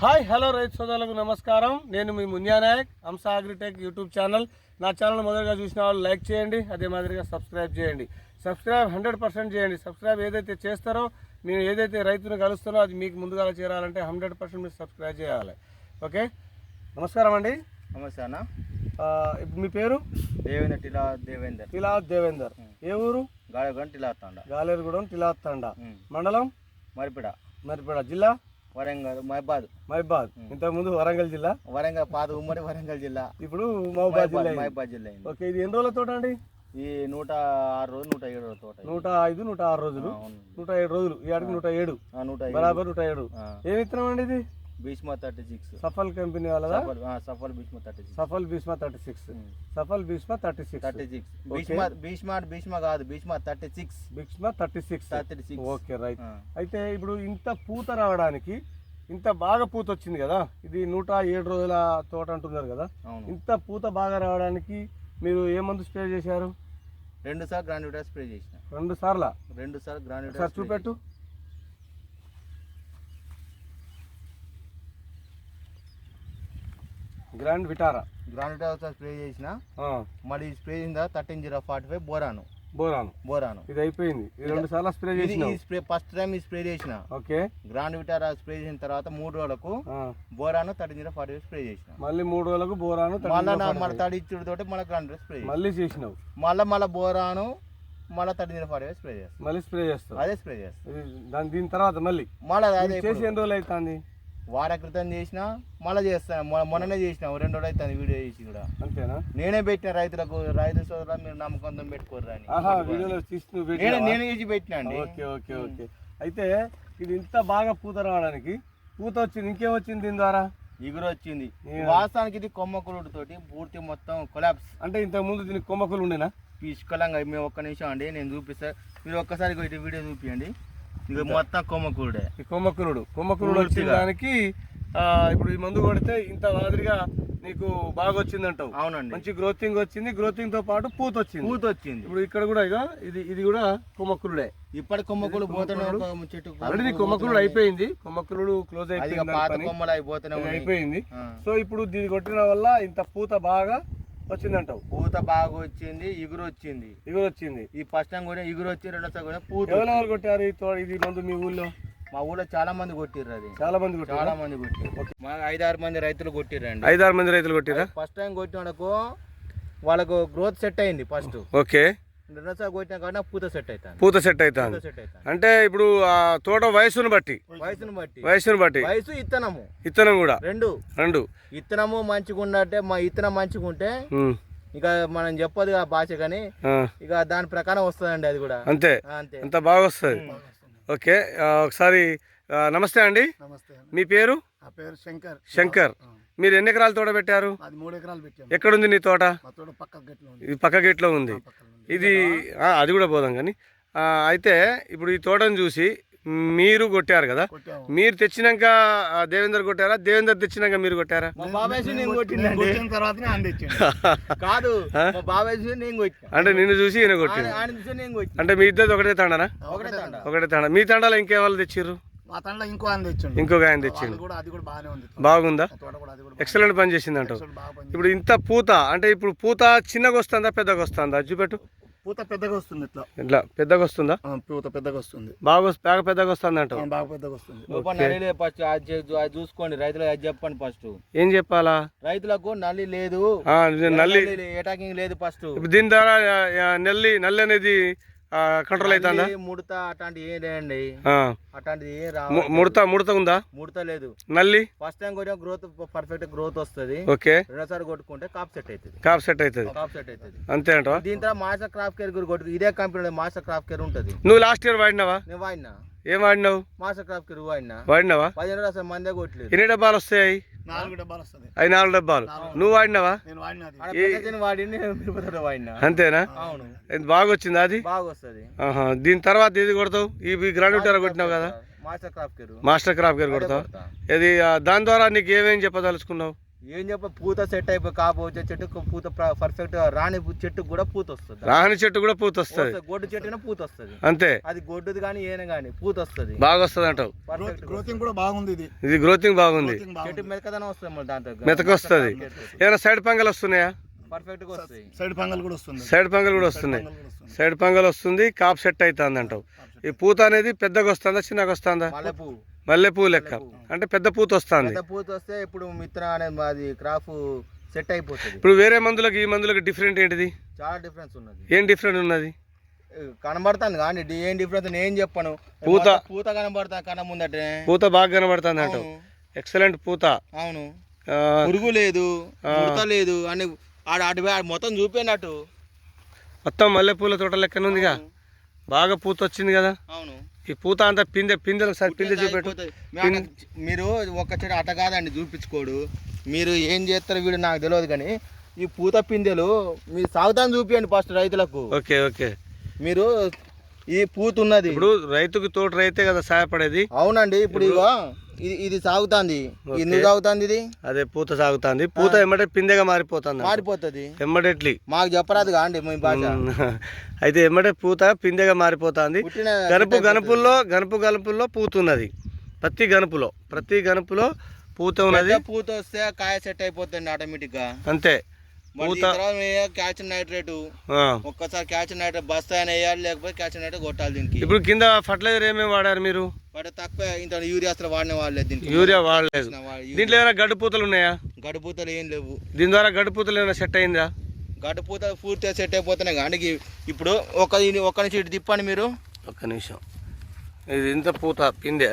Hi hello రైతు సోదరులకు నమస్కారం. నేను మీ Munya Nayak Hamsa agritech YouTube channel. నా ఛానల్ మొదటిగా చూసిన వాళ్ళు లైక్ చేయండి అదే మాదిరిగా సబ్స్క్రైబ్ చేయండి. సబ్స్క్రైబ్ హండ్రెడ్ పర్సెంట్ చేయండి. సబ్స్క్రైబ్ ఏదైతే చేస్తారో నేను ఏదైతే రైతును కలుస్తానో అది మీకు ముందుగా చేరాలంటే హండ్రెడ్ పర్సెంట్ మీరు సబ్స్క్రైబ్ చేయాలి. ఓకే? నమస్కారం అండి. నమస్తే అన్న. ఇప్పుడు మీ పేరు? దేవేంద్ర టిలా దేవేందర్. టిలాత్ దేవేందర్. ఏ ఊరు? గాడగన్ టిలా తాండ. గాలేరుగూడెం టిలాత్ తండ. మండలం? మరిపిడ. మరిపేడ. జిల్లా? వరంగల్ మహబాద్. మహిబాద్. ఇంతకుముందు వరంగల్ జిల్లా? వరంగల్ పాత ఉమ్మడి వరంగల్ జిల్లా. ఇప్పుడు మహబాద్ జిల్లా. మహబాద్ జిల్లా ఓకే ఇది ఎన్ని రోజుల తోట అండి? ఈ నూట ఆరు రోజులు నూట ఏడు రోజుల తోట. నూట ఐదు నూట ఆరు రోజులు. నూట ఏడు రోజులు. ఈ ఆడికి నూట ఏడు. నూట. బరాబర్ నూట ఏడు. ఆ. ఏమి ఇత్తనం అండి ఇది? Bheeshma thirty six. Safal company వాళ్ళదా? Safal Bheeshma thirty six. Safal Bheeshma thirty six. Safal Bheeshma thirty six. Thirty six. Bheeshma Bheeshma Bheeshma కాదు Bheeshma thirty six. Bheeshma thirty six. Thirty six. Okay right. అయితే ఇప్పుడు ఇంత పూత రావడానికి ఇంత బాగా పూత వచ్చింది కదా ఇది నూట ఏడు రోజుల తోట అంటున్నారు కదా ఇంత పూత బాగా రావడానికి మీరు ఏ మందు స్ప్రే చేశారు? రెండు సార్లు గ్రాన్యూటర్ స్ప్రే చేసిన. రెండు సార్లా? రెండు సార్లు ఒకసారి చూపెట్టు. Grand Vitara? గ్రాన్యూటర్ ఒకసారి స్ప్రే చేసిన. మళ్ళీ స్ప్రే చేసిన thirteen zero forty five boron. Boron. Boron. ఇది అయిపోయింది. రెండు సార్లు స్ప్రే ఈ స్ప్రే ఫస్ట్ టైం ఈ స్ప్రే చేసిన. ఓకే. గ్రాండ్ విటారా స్ప్రే చేసిన తర్వాత మూడు రోజులకు boron thirteen zero forty spray చేసిన. మళ్ళీ మూడు రోజులకు బోరాను మళ్ళా మన తడి ఇచ్చుడు తోటి మళ్ళీ గ్రాండ్ స్ప్రే చేసిన. మళ్ళీ చేసినావు. మళ్ళీ మళ్ళీ బోరాను మళ్ళీ థర్టీన్ జీరో ఫార్టీ స్ప్రే చేస్తాను మళ్ళీ స్ప్రే చేస్తావు. అదే స్ప్రే చేస్తాను ఇది దాని దీని తర్వాత మళ్ళీ. మళ్ళీ చేసి ఎన్ని రోజులు అవుతుంది? వార క్రితం చేసిన మళ్ళీ చేస్తాను మొన్ననే చేసిన. రెండు రోజులు అవుతుంది వీడియో చేసి కూడా. అంతేనా? నేనే పెట్టిన రైతులకు రైతు సోదరులు మీరు నమ్మకంతో పెట్టుకోర్రా అని. నేనే చేసి పెట్టినా అండి. Okay okay okay. అయితే ఇది ఇంత బాగా పూత రావడానికి పూత వచ్చింది ఇంకేం వచ్చింది దీని ద్వారా? ఇగురు వచ్చింది. వాస్తవానికి ఇది కొమ్మకులుడు తోటి పూర్తి మొత్తం కొలాప్స్. అంటే ఇంతకు ముందు దీనికి కొమ్మకులు ఉండేనా? పుష్కలంగా మేము ఒక్క నిమిషం అండి నేను చూపిస్తా. మీరు ఒక్కసారి ఇటు వీడియో చూపియండి. ఇది మొత్తం కొమ్మకులుడే ఈ కొమ్మకులుడు కొమ్మకులుడు వచ్చిన పూర్తిగా. దానికి ఆ, ఇప్పుడు ఈ మందు కొడితే ఇంత మాదిరిగా నీకు బాగా వచ్చిందంటావు అవునండి. మంచి గ్రోతింగ్ వచ్చింది. గ్రోతింగ్తో పాటు పూత వచ్చింది పూత వచ్చింది ఇప్పుడు ఇక్కడ కూడా ఇక ఇది ఇది కూడా కొమ్మకులుడే ఇప్పటి కొమ్మకులు పోతూనే ఒక చెట్టు ఆల్రెడీ నీ కొమ్మకులుడు అయిపోయింది. కొమ్మకులుడు క్లోజ్ అయిపోయింది దాని అయిపోయింది. సో ఇప్పుడు దీన్ని కొట్టిన వల్ల ఇంత పూత బాగా వచ్చిందంటావు? పూత బాగా వచ్చింది ఇగురు వచ్చింది ఇది వచ్చింది ఈ ఫస్ట్ టైం కూడా ఇగురు వచ్చి రెండోసారి కూడా పూత ఎవరు ఎవరు కొట్టారు ఈ ఇది మందు మీ ఊళ్ళో? మా ఊళ్ళో చాలా మంది కొట్టిర్రు అది. చాలా మంది చాలా మంది కొట్టిర్రు. మా ఐదారు మంది రైతులు కొట్టిర్రండి. ఐదారు మంది రైతులు కొట్టిరా ఫస్ట్ టైం కొట్టిన వాళ్ళకు వాళ్ళకు గ్రోత్ సెట్ అయింది ఫస్ట్. ఓకే. రెండోసారి కొట్టిన కానీ పూత సెట్ అవుతాను పూత సెట్ అవుతాను అంటే ఇప్పుడు ఆ తోట వయసును బట్టి వయసును బట్టి. వయసును బట్టి. వయసు ఇత్తనము. ఇత్తనం కూడా. రెండు. రెండు. ఇత్తనము మంచిగా ఉన్నట్టే మా ఇత్తనం మంచిగా ఉంటే ఇక మనం చెప్పదు ఆ భాష కానీ ఇక దాని ప్రకారం వస్తుందండి అది కూడా. అంతే. అంతే. అంత బాగా వస్తుంది. ఓకే ఒకసారి నమస్తే అండి. నమస్తే మీ పేరు? శంకర్. శంకర్. మీరు ఎన్ని ఎకరాల తోట పెట్టారు? అది మూడు ఎకరాలు పెట్టాము ఎక్కడుంది నీ తోట? తోట పక్క గట్లో ఉంది. ఇది అది కూడా పోదాం కానీ ఆ, అయితే ఇప్పుడు ఈ తోటను చూసి మీరు కొట్టారు కదా? మీరు తెచ్చినాక దేవేందర్ కొట్టారా? దేవేందర్ తెచ్చినాక మీరు కొట్టారా? కాదు అంటే నిన్ను చూసి ఈయన కొట్టిన. అంటే మీ ఇద్దరు ఒకటే తండనా? ఒకటే తండ. ఒకటే తండ. మీ తండాలో ఇంకేవాళ్ళు తెచ్చిర్రు? ఇంకో అందించండి ఇంకొక ఆయన తెచ్చిండు. కూడా అది కూడా బాగానే ఉంది బాగుందా? మా తోట కూడా అది కూడా ఎక్సలెంట్ పని చేసింది అంటావు. బాగా బాగా పని ఇప్పుడు ఇంత పూత అంటే ఇప్పుడు పూత చిన్నగా వస్తుందా పెద్దగా వస్తుందా? చూపెట్టు. పూత పెద్దగా వస్తుంది ఇట్లా. ఇట్లా పెద్దగా వస్తుందా? ఆ, పూత పెద్దగా వస్తుంది. బాగా వస్- బాగా పెద్దగా వస్తుంది ఆ, అంటావు బాగా పెద్దగా వస్తుంది. లోపల నల్లి లేదు ఫస్ట్ అది చే- అది చూసుకోండి రైతులకు అది చెప్పండి ఫస్ట్. ఏం చెప్పాలా? రైతులకు నల్లి లేదు. ఆ, ఇది నల్లి అటాకింగ్ లేదు ఫస్ట్. ఇప్పుడు దీని ద్వారా ఆ, ఆ, నల్లి నల్లి అనేది కంట్రోల్ అవుతుందా ముడత అట్లాంటి ఏం లేదండి. అట్లాంటిది ఏం రావు. ముడత ముడత ఉందా? ముడత లేదు. నల్లి? ఫస్ట్ టైం కొట్టిన గ్రోత్ పర్ఫెక్ట్ గ్రోత్ వస్తుంది. ఓకే. రెండోసారి కొట్టుకుంటే కాప్ సెట్ అవుతుంది కాప్ సెట్ అవుతుంది కాప్ సెట్ అవుతుంది అంతే అంటవా? దీని తర్వాత మాస్టర్ క్రాఫ్ట్ కేర్ గురి కొట్టు ఇదే కంపెనీ మాస్టర్ క్రాఫ్ట్ కేర్ ఉంటుంది. నువ్వు లాస్ట్ ఇయర్ వాడినావా? నేను వాడినా. ఏం వాడినావు? మాస్టర్ క్రాఫ్ట్ కేర్ వాడినా. వాడినావా? పదిహేను రోజులు అసలు మందే కొట్టలేదు. ఎన్ని డబ్బాలు వస్తాయి? అవి నాలుగు డబ్బాలు. నువ్వు వాడినావా? అంతేనా? అవును. ఇది బాగా వచ్చిందా అది. దీని తర్వాత ఏది కొడతావు? ఈ గ్రాడ్యుయేటర్ కొట్టినావు కదా? మాస్టర్ క్రాఫ్ట్ కేర్ గేర్ కొడతావు? ఇది దాని ద్వారా నీకు ఏమేం చెప్పదలుచుకున్నావు? ఏం చెప్ప పూత సెట్ అయిపోయి కాపు వచ్చే చెట్టుకు పూత పర్ఫెక్ట్ రాని పూ- చెట్టుకు కూడా పూత వస్తుంది రాహని చెట్టు కూడా పూత వస్తుంది. గొడ్డు చెట్టున పూత వస్తుంది అంతే. అది గొడ్డుది కానీ ఏన కానీ పూత వస్తుంది బాగా వస్తుంది అంటావు పర్ఫెక్ట్ గ్రోతింగ్ కూడా బాగుంది ఇది. ఇది గ్రోతింగ్ బాగుంది. చెట్టు. మెతకదనం వస్తుంది మళ్ళీ దాంతో మెతక వస్తుంది. ఏమైనా సైడ్ పంగలు వస్తున్నాయా? పర్ఫెక్ట్గా వస్తాయి సైడ్ పంగల్ కూడా వస్తుంది సైడ్ పంగలు కూడా వస్తున్నాయి. సైడ్ పంగలు వస్తుంది కాప్ సెట్ అవుతుంది అంటావు ఈ పూత అనేది పెద్దగా వస్తుందా చిన్నగా వస్తుందా? మల్లె పువ్వు మల్లె పువ్వు లెక్క అంటే పెద్ద పూత వస్తుంది. పూత వస్తే ఇప్పుడు మిత్ర అనేది మాది క్రాప్ సెట్ అయిపోతుంది. ఇప్పుడు వేరే మందులకు ఈ మందులకు డిఫరెంట్ ఏంటిది? చాలా డిఫరెన్స్ ఉన్నది. ఏం డిఫరెంట్ ఉన్నది? కనబడుతుంది కానీ ఏం డిఫరెన్స్ నేను చెప్పను. పూత. పూత కనబడతా కన ముందటే పూత బాగా కనబడుతుంది అవును. ఎక్సలెంట్ పూత. అవును. పురుగు లేదు ముడత లేదు అని ఆడ అటు మొత్తం చూపినట్టు. మొత్తం మల్లెపూల తోట లెక్కన ఉందిగా బాగా పూత వచ్చింది కదా? అవును. ఈ పూత అంతా పిందె పిందెలు ఒకసారి పిందె చూపెట్టు. మీరు ఒక్క చెడు అట కాదండి చూపించుకోడు. మీరు ఏం చేస్తారో వీడు నాకు తెలియదు కానీ ఈ పూత పిందెలు మీరు సాగుతాను చూపియండి ఫస్ట్ రైతులకు. Okay okay. మీరు ఈ పూత ఉన్నది. ఇప్పుడు రైతుకి తోట రైతే కదా సహాయపడేది అవునండి ఇప్పుడు ఇగో ఇది ఇది సాగుతాంది. ఎందుకు సాగుతుంది ఇది? అదే పూత సాగుతుంది. పూత ఎమ్మటే పిందెగా మారిపోతుంది మారిపోతుంది. ఎమ్మడెట్లి మాకు చెప్పరాదుగా అండి మీ భాష. అయితే ఎమ్మటే పూత పిందెగా మారిపోతుంది. గనుపు గనుపుల్లో గనుపు గనుపుల్లో పూత ఉన్నది. ప్రతి గనుపులో ప్రతి గనుపులో పూత ఉన్నది. పూత వస్తే కాయ సెట్ అయిపోతుంది ఆటోమేటిక్గా. అంతే. పూత నైట్రేట్ ఆ. ఒక్కసారి నైట్రేట్ బస్తా వేయాలి లేకపోతే నైట్రేట్ కొట్టాలి దీనికి. ఇప్పుడు కింద ఫర్టిలైజర్ ఏమేమి వాడారు మీరు? వాటి తక్కువ ఇంత యూరియా అసలు వాడిన వాళ్ళే దీనికి. యూరియా వాడలేదు. దీంట్లో ఏమైనా గడ్డు పూతలు ఉన్నాయా? గడుపూతలు ఏం లేవు. దీని ద్వారా గడ్డు పూతలు ఏమైనా సెట్ అయిందా? గడుపూతలు పూర్తిగా సెట్ అయిపోతున్నాయి కానీ ఇప్పుడు ఒక ఒక నుంచి ఇటు తిప్పండి మీరు. ఒక్క నిమిషం. ఇది ఇంత పూత పిందె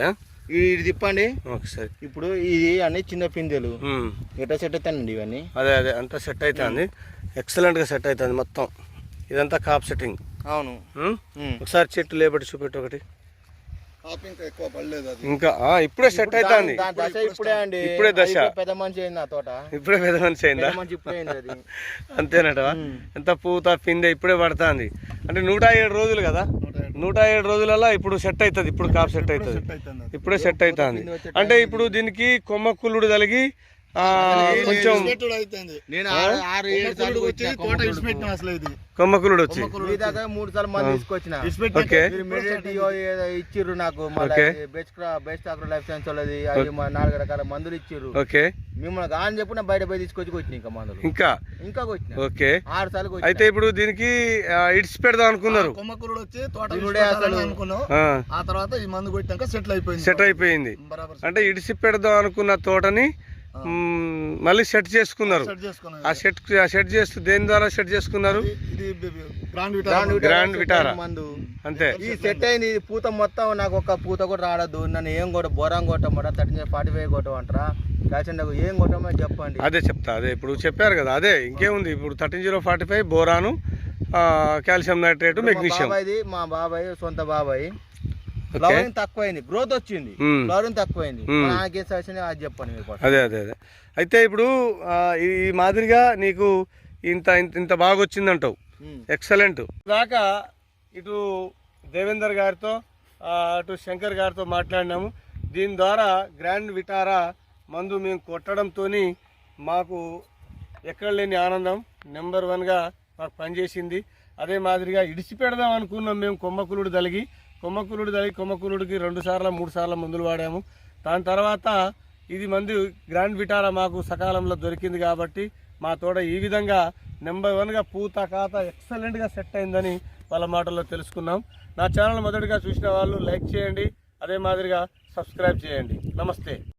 ఇ- ఇటు తిప్పండి. ఒకసారి ఇప్పుడు ఇది అన్ని చిన్న పిందెలు. ఎట్లా సెట్ అవుతానండి ఇవన్నీ? అదే అదే అంతా సెట్ అవుతుంది ఎక్సలెంట్గా సెట్ అవుతుంది మొత్తం. ఇదంతా కాప్ సెట్టింగ్. అవును. ఒకసారి చెట్టు లేబట్టి చూపెట్టు ఒకటి. ఇంకా ఎక్కువ పడలేదు అది. ఇంకా ఆ, ఇప్పుడే సెట్ అవుతుంది ఇప్పుడే అండి. ఇప్పుడే దశ. పెద్ద మనిషి అయింది ఆ తోట. ఇప్పుడే పెద్ద మనిషి అయిందా? ఉమ్. ఎంత పూత పిందె ఇప్పుడే పడుతుంది. అంటే నూట ఏడు రోజులు కదా? నూట ఏడు. రోజులలో ఇప్పుడు సెట్ అవుతుంది ఇప్పుడు కాప్ సెట్ అవుతుంది. ఇప్పుడే సెట్ అవుతుంది అంటే ఇప్పుడు దీనికి కొమ్మ కుళ్ళుడు కలిగి కొంచెం కొమ్మకులుడు సార్లు వచ్చి మూడు సార్లు మంది తీసుకొచ్చిన. ఇచ్చిర్రు నాకు. బెస్ట్ బెస్ట్ లైఫ్ సైన్స్ వాళ్ళది నాలుగు రకాల మందులు ఇచ్చిర్రు. ఓకే. మిమ్మల్ని కాని చెప్పి నా బయట పోయి తీసుకొచ్చి వచ్చిన ఇంకా మందులు. ఇంకా? ఇంకా వచ్చిన ఓకే. ఆరు సార్లు అయితే ఇప్పుడు దీనికి ఆ, ఇడిచి పెడదాం అనుకున్నారు. కొమ్మకులుడు వచ్చి తోట. అనుకున్నాం. ఆ, తర్వాత ఈ మందు కొట్టాక సెటిల్ అయిపోయింది. సెట్ అయిపోయింది. అంటే ఇడిచి పెడదాం అనుకున్న తోటని మళ్ళీ సెట్ చేసుకున్నారు. ఆ సెట్ ఆ సెట్ చేస్తూ దేని ద్వారా సెట్ చేసుకున్నారు? ఇది grand grand Vita Vitara grand set Vitara. అయిన మందు అంతే. ఈ సెట్ అయింది ఇది పూత మొత్తం నాకు ఒక పూత కూడా రాడద్దు. నన్ను ఏం కొట్ట బొరం కొట్టమంట థర్టీ ఫార్టీ ఫైవ్ కొట్టమంటారా? నాకు ఏం కొట్టమని చెప్పండి. అదే చెప్తా అదే ఇప్పుడు చెప్పారు కదా అదే ఇంకేముంది? ఇప్పుడు థర్టీన్ జీరో ఫార్టీ ఫైవ్ బోరాను ఆ, కాల్షియం నైట్రేట్ మా మెగ్నీషియం. బాబాయ్ది మా బాబాయ్ సొంత బాబాయ్. ఫ్లవరింగ్ తక్కువైంది. గ్రోత్ వచ్చింది. ఫ్లవరింగ్ తక్కువైంది. మ్మ్. నాకేం సజెషన్ అది చెప్పండి మీరు. అదే అదే అదే. అయితే ఇప్పుడు ఈ మాదిరిగా నీకు ఇంత ఇంత- బాగా వచ్చిందంటావు. ఎక్సలెంట్ దాకా ఇటు దేవేందర్ గారితో అటు శంకర్ గారితో మాట్లాడినాము. దీని ద్వారా గ్రాండ్ విటారా మందు మేము కొట్టడంతో మాకు ఎక్కడ లేని ఆనందం. నెంబర్ వన్గా మాకు పనిచేసింది. అదే మాదిరిగా ఇడిచి పెడదాం అనుకున్నాం మేము కొమ్మకులుడు తలిగి కొమ్మకూలుడు తలిగి కొమ్మకూలుడికి రెండు సార్లు మూడు సార్లు మందులు వాడాము. దాని తర్వాత ఇది మందు గ్రాండ్ విటారా మాకు సకాలంలో దొరికింది కాబట్టి మా తోట ఈ విధంగా నెంబర్ వన్గా పూత కాత ఎక్సలెంట్గా సెట్ అయిందని వాళ్ళ మాటల్లో తెలుసుకున్నాం. నా ఛానల్ మొదటిగా చూసిన వాళ్ళు లైక్ చేయండి అదే మాదిరిగా సబ్స్క్రైబ్ చేయండి. నమస్తే.